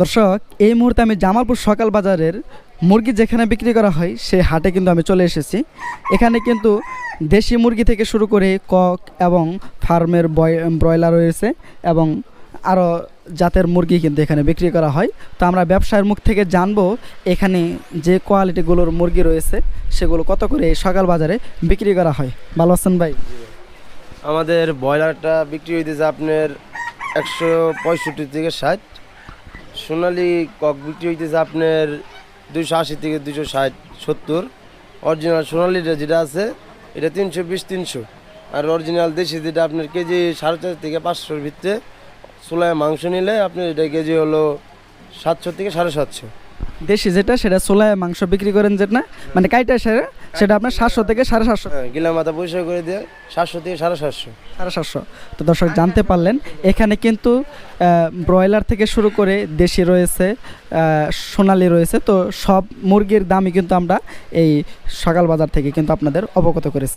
দর্শক, এই মুহূর্তে আমি জামালপুর সকাল বাজারের মুরগি যেখানে বিক্রি করা হয়, সেই হাটে কিন্তু আমি চলে এসেছি। এখানে কিন্তু দেশি মুরগি থেকে শুরু করে কক এবং ফার্মের ব্রয়লার রয়েছে এবং আরও জাতের মুরগি কিন্তু এখানে বিক্রি করা হয়। তো আমরা ব্যবসায়ের মুখ থেকে জানব, এখানে যে কোয়ালিটিগুলোর মুরগি রয়েছে, সেগুলো কত করে সকাল বাজারে বিক্রি করা হয়। ভালো আছেন ভাই? আমাদের ব্রয়লারটা বিক্রি হইতেছে আপনার একশো পঁয়ষট্টি থেকে ষাট। সোনালি কক বিক্রি হইতেছে আপনার দুশো আশি থেকে দুশো ষাট, সত্তর। অরিজিনাল সোনালিটা যেটা আছে, এটা তিনশো বিশ, তিনশো। আর অরিজিনাল দেশি যেটা আপনার কেজি সাড়ে চার থেকে পাঁচশোর ভিতরে, চোলায় মাংস নিলে আপনার এটা কেজি হলো সাতশো থেকে সাড়ে সাতশো। দেশি যেটা সেটা সোলায় মাংস বিক্রি করেন যেটা মানে কাইটা সেটা সেটা আপনার সাতশো থেকে সাড়ে সাতশো। হ্যাঁ গিলা মাথা পরিষ্কার করে দিয়ে সাতশো থেকে সাড়ে সাতশো। সাড়ে সাতশো। তো দর্শক জানতে পারলেন এখানে কিন্তু ব্রয়লার থেকে শুরু করে দেশি রয়েছে সোনালি রয়েছে। তো সব মুরগির দামই কিন্তু আমরা এই সকাল বাজার থেকে কিন্তু আপনাদের অবগত করেছি।